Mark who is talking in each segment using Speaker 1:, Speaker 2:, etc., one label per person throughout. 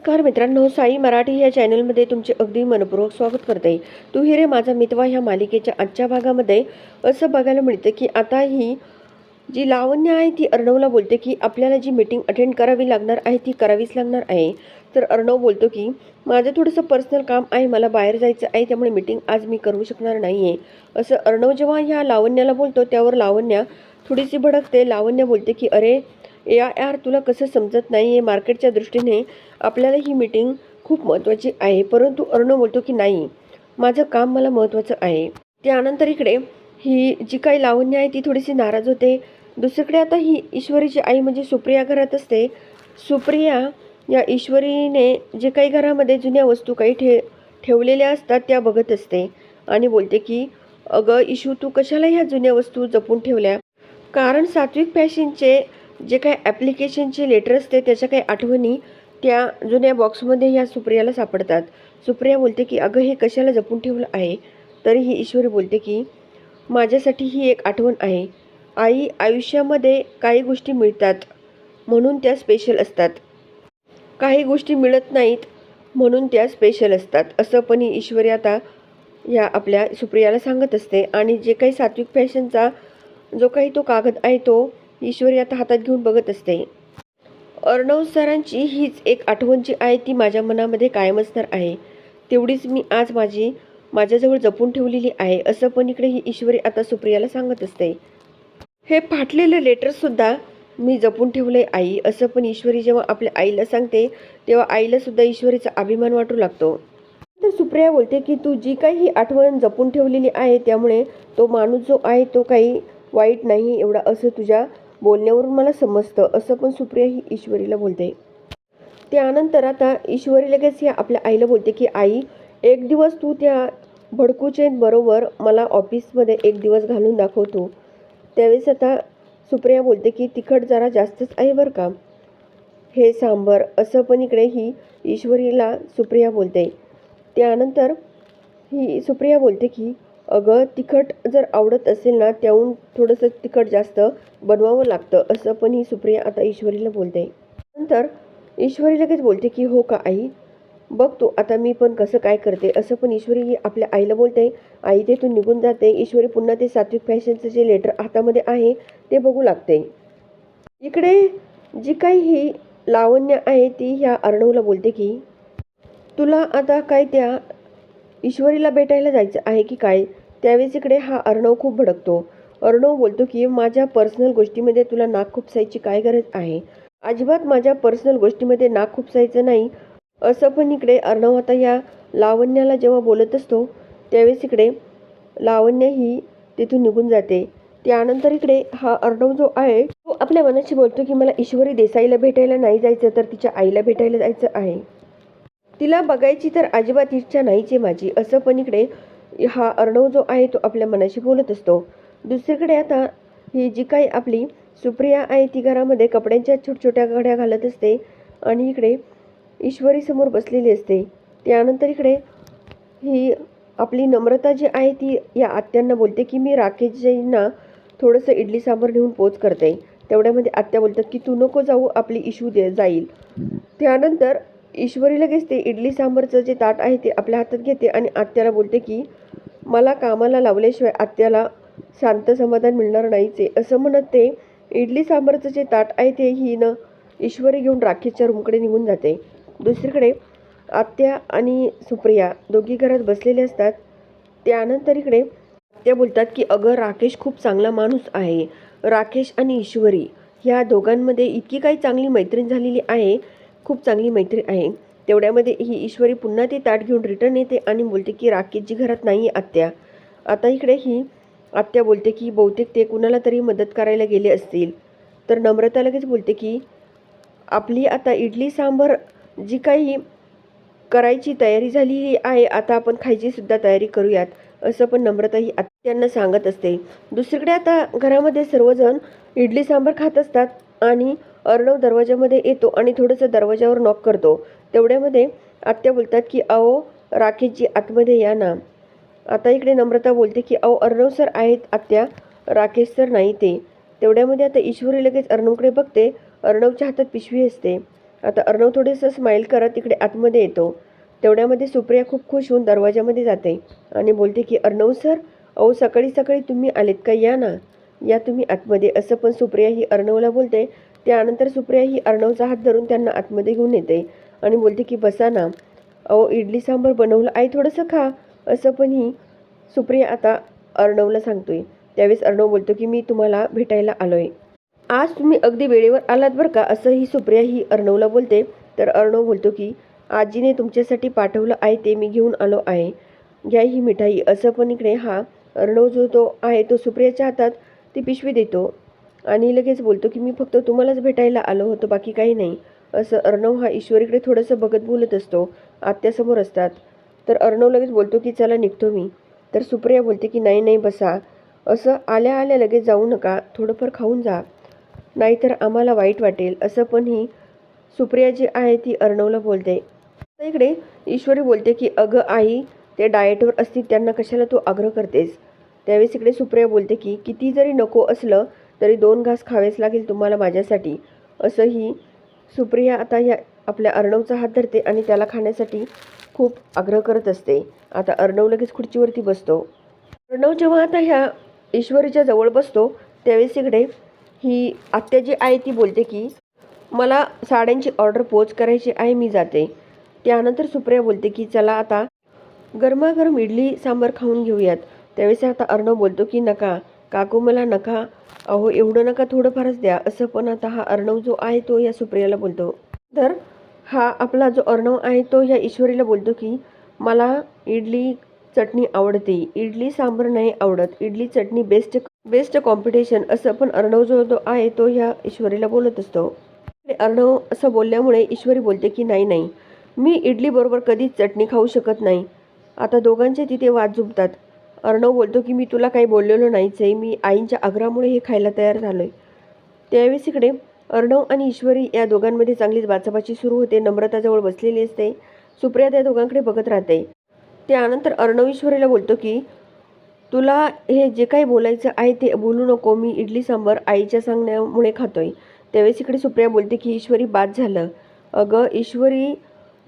Speaker 1: नमस्कार मित्रांनो साई मराठी या चॅनलमध्ये तुमचे अगदी मनपूर्वक स्वागत करते. तू हिरे माझा मितवा ह्या मालिकेच्या आजच्या भागामध्ये. असं बघायला मिळतं की आता ही जी लावण्य आहे ती अर्णवला बोलते की आपल्याला जी मीटिंग अटेंड करावी लागणार आहे ती करावीच लागणार आहे. तर अर्णव बोलतो की माझं थोडंसं पर्सनल काम आहे मला बाहेर जायचं आहे त्यामुळे मीटिंग आज मी करू शकणार नाही आहे असं अर्णव जेव्हा ह्या लावण्याला बोलतो त्यावर लावण्या थोडीशी भडकते. लावण्य बोलते की अरे या यार तुला कसं समजत नाही आहे मार्केटच्या दृष्टीने आपल्याला ही मीटिंग खूप महत्त्वाची आहे. परंतु अर्णव बोलतो की नाही माझं काम मला महत्त्वाचं आहे. त्यानंतर इकडे ही जी काही लावण्य आहे ती थोडीशी नाराज होते. दुसरीकडे आता ही ईश्वरीची आई म्हणजे सुप्रिया घरात असते. सुप्रिया या ईश्वरीने जे काही घरामध्ये जुन्या वस्तू काही ठे ठेवलेल्या असतात त्या बघत असते आणि बोलते की अगं इशू तू कशाला ह्या जुन्या वस्तू जपून ठेवल्या? कारण सात्विक फॅशनचे जे काही ॲप्लिकेशनचे लेटर असते त्याच्या काही आठवणी त्या जुन्या बॉक्समध्ये ह्या सुप्रियाला सापडतात. सुप्रिया बोलते की अगं हे कशाला जपून ठेवलं आहे? तरीही ईश्वरी बोलते की माझ्यासाठी ही एक आठवण आहे. आई आयुष्यामध्ये काही गोष्टी मिळतात म्हणून त्या स्पेशल असतात. काही गोष्टी मिळत नाहीत म्हणून त्या स्पेशल असतात. असं पण ही ईश्वरी आता या आपल्या सुप्रियाला सांगत असते. आणि जे काही सात्विक फॅशनचा जो काही तो कागद आहे तो ईश्वरी आता हातात घेऊन बघत असते. अर्णव सरांची हीच एक आठवण जी आहे ती माझ्या मनामध्ये कायम असणार आहे. तेवढीच मी आज माझी माझ्याजवळ जपून ठेवलेली आहे असं पण इकडे ही ईश्वरी आता सुप्रियाला सांगत असते. हे फाटलेलं लेटरसुद्धा मी जपून ठेवलंय आई असं पण ईश्वरी जेव्हा आपल्या आईला सांगते तेव्हा आईलासुद्धा ईश्वरीचा अभिमान वाटू लागतो. तर सुप्रिया बोलते की तू जी काही ही आठवण जपून ठेवलेली आहे त्यामुळे तो माणूस जो आहे तो काही वाईट नाही एवढा असं तुझ्या बोलण्यावरून मला समजतं असं पण सुप्रिया ही ईश्वरीला बोलते. त्यानंतर आता ईश्वरी लगेच ही आपल्या आईला बोलते की आई एक दिवस तू त्या भडकूचेन बरोबर मला ऑफिसमध्ये एक दिवस घालून दाखवतो. त्यावेळेस आता सुप्रिया बोलते की तिखट जरा जास्तच आहे बरं का? हे सांबर असं पण इकडे ही ईश्वरीला सुप्रिया बोलते. त्यानंतर ही सुप्रिया बोलते की अगं तिखट जर आवडत असेल ना त्याहून थोडंसं तिखट जास्त बनवावं लागतं असं पण ही सुप्रिया आता ईश्वरीला बोलते. नंतर ईश्वरी लगेच बोलते की हो का आई? बघ तू आता मी पण कसं काय करते? असं पण ईश्वरी ही आपल्या आईला बोलते. आई तेथून निघून जाते. ईश्वरी पुन्हा ते सात्विक फॅशनचं जे लेटर हातामध्ये आहे ते बघू लागते. इकडे जी काही ही लावण्य आहे ती ह्या अर्णवला बोलते की तुला आता काय त्या ईश्वरीला भेटायला जायचं आहे की काय? त्यावेळेस इकडे हा अर्णव खूप भडकतो. अर्णव बोलतो की माझ्या पर्सनल गोष्टीमध्ये तुला नाक खुपसायची काय गरज आहे? अजिबात माझ्या पर्सनल गोष्टीमध्ये नाक खुपसायचं नाही. असं पण इकडे अर्णव आता या लावण्याला जेव्हा बोलत असतो त्यावेळेस इकडे लावण्य ही तिथून निघून जाते. त्यानंतर इकडे हा अर्णव जो आहे तो आपल्या मनाशी बोलतो की मला ईश्वरी देसाईला भेटायला नाही जायचं तर तिच्या आईला भेटायला जायचं आहे. तिला बघायची तर अजिबात इच्छा नाहीच आहे माझी. असं पण इकडे हा अर्णव जो आहे तो आपल्या मनाशी बोलत असतो. दुसरीकडे आता ही जी काही आपली सुप्रिया आहे ती घरामध्ये कपड्यांच्या छोट्या घड्या घालत असते आणि इकडे ईश्वरी समोर बसलेली असते. त्यानंतर इकडे ही आपली नम्रता जी आहे ती या आत्यांना बोलते की मी राकेशजींना थोडंसं इडली सांबर नेऊन पोच करते. तेवढ्यामध्ये आत्या बोलतात की तू नको जाऊ आपली इशू दे जाईल. त्यानंतर ईश्वरी लगेच ते इडली सांबरचं जे ताट आहे ते आपल्या हातात घेते आणि आत्याला बोलते की मला कामाला लावल्याशिवाय आत्याला शांत समाधान मिळणार नाहीचे. असं म्हणत ते इडली सांबरचं जे ताट आहे ते ही न ईश्वरी घेऊन राकेशच्या रूमकडे निघून जाते. दुसरीकडे आत्या आणि सुप्रिया दोघी घरात बसलेले असतात. त्यानंतर इकडे आत्या बोलतात की अगं राकेश खूप चांगला माणूस आहे. राकेश आणि ईश्वरी ह्या दोघांमध्ये इतकी काही चांगली मैत्रीण झालेली आहे खूप चांगली मैत्री आहे. तेवढ्यामध्ये ही ईश्वरी पुन्हा ते ताट घेऊन रिटर्न येते आणि बोलते की राकेशजी घरात नाही आत्या. आता इकडे ही आत्या बोलते की बहुतेक ते कुणाला तरी मदत करायला गेले असतील. तर नम्रता लगेच बोलते की आपली आता इडली सांबर जी काही करायची तयारी झालेली आहे आता आपण खायचीसुद्धा तयारी करूयात. असं पण नम्रता ही आत्यांना सांगत असते. दुसरीकडे आता घरामध्ये सर्वजण इडली सांबर खात असतात आणि अर्णव दरवाजामध्ये येतो आणि थोडंसं दरवाजावर नॉक करतो. तेवढ्यामध्ये आत्या बोलतात की अहो राकेशजी आतमध्ये या ना. आता इकडे नम्रता बोलते की अहो अर्णव सर आहेत आत्या. राकेश सर नाही ते. तेवढ्यामध्ये आता ईश्वरी लगेच अर्णवकडे बघते. अर्णवच्या हातात पिशवी असते. आता अर्णव थोडंसं स्माईल करत इकडे आतमध्ये येतो. तेवढ्यामध्ये सुप्रिया खूप खुश होऊन दरवाजामध्ये जाते आणि बोलते की अर्णव सर अहो सकाळी सकाळी तुम्ही आलेत का? या ना. या तुम्ही आतमध्ये. असं पण सुप्रिया ही अर्णवला बोलते. त्यानंतर सुप्रिया ही अर्णवचा हात धरून त्यांना आतमध्ये घेऊन येते आणि बोलते की बसा ना. अहो इडली सांबार बनवलं. आई थोडंसं खा. असं पण ही सुप्रिया आता अर्णवला सांगतोय. त्यावेळेस अर्णव बोलतो की मी तुम्हाला भेटायला आलो आहे आज तुम्ही अगदी वेळेवर आलात बरं का? असं ही सुप्रिया ही अर्णवला बोलते. तर अर्णव बोलतो की आजीने तुमच्यासाठी पाठवलं आहे ते मी घेऊन आलो आहे. घ्या ही मिठाई. असं पण इकडे हा अर्णव जो तो आहे तो सुप्रियाच्या हातात ती पिशवी देतो. आणि लगेच बोलतो की मी फक्त तुम्हालाच भेटायला आलो होतो बाकी काही नाही. असं अर्णव हा ईश्वरीकडे थोडंसं बघत बोलत असतो. आत्यासमोर असतात. तर अर्णव लगेच बोलतो की चला निघतो मी. तर सुप्रिया बोलते की नाही नाही बसा. असं आल्या आल्या लगेच जाऊ नका. थोडंफार खाऊन जा. नाहीतर आम्हाला वाईट वाटेल. असं पण ही सुप्रिया जी आहे ती अर्णवला बोलते. इकडे ईश्वरी बोलते की अगं आई ते डाएटवर असतील त्यांना कशाला तू आग्रह करतेस? त्यावेळेस इकडे सुप्रिया बोलते की किती जरी नको असलं तरी दोन घास खावेच लागेल तुम्हाला माझ्यासाठी. असंही सुप्रिया आता या आपल्या अर्णवचा हात धरते आणि त्याला खाण्यासाठी खूप आग्रह करत असते. आता अर्णव लगेच खुर्चीवरती बसतो. अर्णव जेव्हा आता ह्या ईश्वरीच्या जवळ बसतो त्यावेळेस इकडे ही आत्या जी आहे ती बोलते की मला साड्यांची ऑर्डर पोच करायची आहे मी जाते. त्यानंतर सुप्रिया बोलते की चला आता गरमागरम इडली सांबार खाऊन घेऊयात. त्यावेळेस आता अर्णव बोलतो की नका काकू मला नका. अहो एवढं नका थोडंफारच द्या. असं पण आता हा अर्णव जो आहे तो या सुप्रियाला बोलतो. तर हा आपला जो अर्णव आहे तो या ईश्वरीला बोलतो की मला इडली चटणी आवडते. इडली सांबर नाही आवडत. इडली चटणी बेस्ट बेस्ट कॉम्पिटिशन असं पण अर्णव जो तो आहे तो ह्या ईश्वरीला बोलत असतो. अर्णव असं बोलल्यामुळे ईश्वरी बोलते की नाही नाही. मी इडलीबरोबर कधीच चटणी खाऊ शकत नाही. आता दोघांचे तिथे वाद जुंपतात अर्णव बोलतो की मी तुला काही बोललेलो नाहीच आहे. मी आईंच्या आग्रहामुळे हे खायला तयार झालो आहे त्यावेळेस इकडे अर्णव आणि ईश्वरी या दोघांमध्ये चांगलीच बाचाबाची सुरू होते. नम्रताजवळ बसलेली असते. सुप्रिया त्या दोघांकडे बघत राहते. त्यानंतर अर्णव ईश्वरीला बोलतो की तुला हे जे काही बोलायचं आहे ते बोलू नको. मी इडली सांबार आईच्या सांगण्यामुळे खातोय. त्यावेळेस इकडे सुप्रिया बोलते की ईश्वरी बाद झालं. अगं ईश्वरी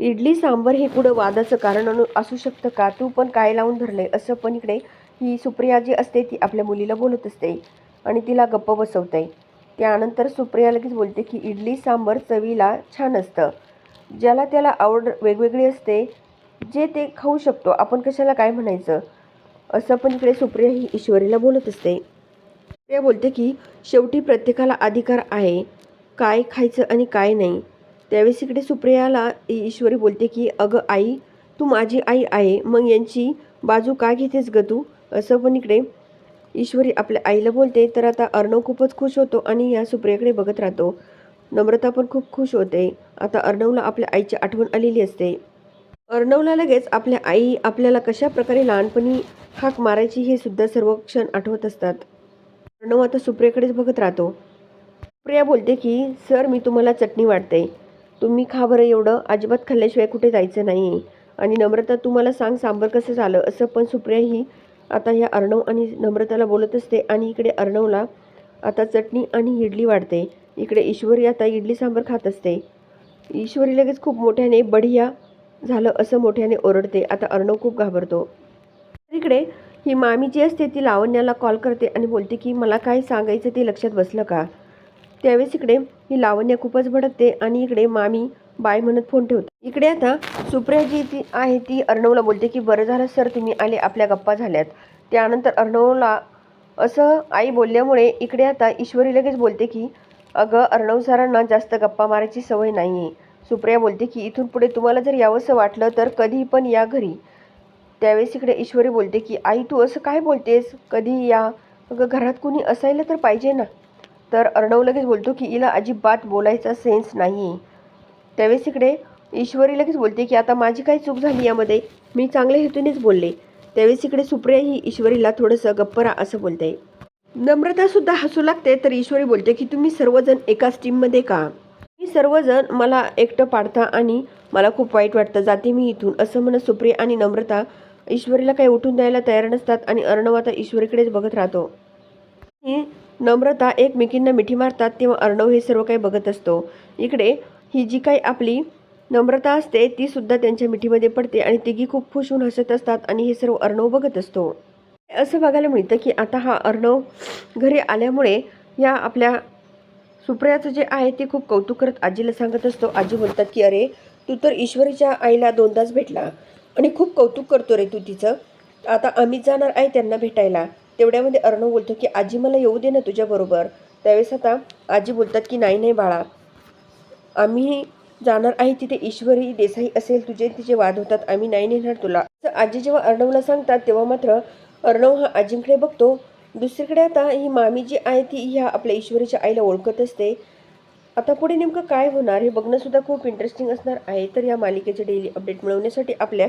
Speaker 1: इडली सांबर हे पुढं वादाचं कारण अनु असू शकतं का? तू पण काय लावून धरलंय? असं पण इकडे ही सुप्रिया जी असते ती आपल्या मुलीला बोलत असते आणि तिला गप्प बसवते. त्यानंतर सुप्रिया लगेच बोलते की इडली सांबर चवीला छान असतं. ज्याला त्याला आवड वेगवेगळी असते जे ते खाऊ शकतो आपण कशाला काय म्हणायचं? असं पण इकडे सुप्रिया ही ईश्वरीला बोलत असते. सुप्रिया बोलते की शेवटी प्रत्येकाला अधिकार आहे. काय खायचं आणि काय नाही. त्यावेळेस इकडे सुप्रियाला ईश्वरी बोलते की अगं आई तू माझी आई आहे मग यांची बाजू का घेतेस ग तू? असं पण इकडे ईश्वरी आपल्या आईला बोलते. तर आता अर्णव खूपच खुश होतो आणि या सुप्रियाकडे बघत राहतो. नम्रता पण खूप खुश होते. आता अर्णवला आपल्या आईची आठवण आलेली असते. अर्णवला लगेच आपल्या आई आपल्याला कशा प्रकारे लहानपणी हाक मारायची हे सुद्धा सर्व क्षण आठवत असतात. अर्णव आता सुप्रियाकडेच बघत राहतो. सुप्रिया बोलते की सर मी तुम्हाला चटणी वाटते. तुम्ही खा बरं एवढं. अजिबात खाल्ल्याशिवाय कुठे जायचं नाही. आणि नम्रता तुम्हाला सांग सांबर कसं झालं? असं पण सुप्रिया ही आता ह्या अर्णव आणि नम्रताला बोलत असते आणि इकडे अर्णवला आता चटणी आणि इडली वाढते. इकडे ईश्वरी आता इडली सांबर खात असते. ईश्वरी लगेच खूप मोठ्याने बढिया झालं असं मोठ्याने ओरडते. आता अर्णव खूप घाबरतो. इकडे ही मामी जी असते ती लावण्याला कॉल करते आणि बोलते की मला काय सांगायचं ते लक्षात बसलं का? त्यावेळेस इकडे ही लावण्या खूपच भडकते आणि इकडे मामी बाय म्हणत फोन ठेवते इकडे आता सुप्रिया जी ती आहे ती अर्णवला बोलते की बरं झालं सर तुम्ही आले आपल्या गप्पा झाल्यात. त्यानंतर अर्णवला असं आई बोलल्यामुळे इकडे आता ईश्वरी लगेच बोलते की अगं अर्णव सरांना जास्त गप्पा मारायची सवय नाही आहे सुप्रिया बोलते की इथून पुढे तुम्हाला जर यावंसं वाटलं तर कधी पण या घरी. त्यावेळेस इकडे ईश्वरी बोलते की आई तू असं काय बोलतेस? कधी या? अगं घरात कुणी असायला तर पाहिजे ना. तर अर्णव लगेच बोलतो की हिला अजिबात बोलायचा सेन्स नाही. त्यावेळेस इकडे ईश्वरी लगेच बोलते की आता माझी काही चूक झाली यामध्ये? मी चांगल्या हेतूनेच बोलले. त्यावेळेस इकडे सुप्रिया ही ईश्वरीला थोडंसं गप्परा असं बोलते. नम्रता सुद्धा हसू लागते तर ईश्वरी बोलते की तुम्ही सर्वजण एकाच टीममध्ये का? मी सर्वजण मला एकटं पाडता आणि मला खूप वाईट वाटतं जाते मी इथून. असं म्हणत सुप्रिया आणि नम्रता ईश्वरीला काही उठून द्यायला तयार नसतात आणि अर्णव आता ईश्वरीकडेच बघत राहतो. ही नम्रता एकमेकींना मिठी मारतात तेव्हा अर्णव हे सर्व काही बघत असतो. इकडे ही जी काही आपली नम्रता असते ती सुद्धा त्यांच्या मिठीमध्ये पडते आणि तिघी खूप खुश होऊन हसत असतात आणि हे सर्व अर्णव बघत असतो. असं बघायला मिळतं की आता हा अर्णव घरी आल्यामुळे या आपल्या सुप्रियाचं जे आहे ते खूप कौतुक करत आजीला सांगत असतो. आजी म्हणतात की अरे तू तर ईश्वरीच्या आईला दोनदाच भेटला आणि खूप कौतुक करतो रे तू तिचं. आता आम्ही जाणार आहे त्यांना भेटायला. तेवढ्यामध्ये अर्णव बोलतो की आजी मला येऊ दे ना तुझ्याबरोबर त्यावेळेस आता आजी बोलतात की नाही नाही बाळा. आम्ही जाणार आहे तिथे ईश्वरी देसाई असेल तुझे तिचे वाद होतात. आम्ही नाही नेणार तुला. आजी जेव्हा अर्णवला सांगतात तेव्हा मात्र अर्णव हा आजींकडे बघतो. दुसरीकडे आता ही मामी जी आहे ती ह्या आपल्या ईश्वरीच्या आईला ओळखत असते. आता पुढे नेमकं काय होणार हे बघणंसुद्धा खूप इंटरेस्टिंग असणार आहे. तर या मालिकेचे डेली अपडेट मिळवण्यासाठी आपल्या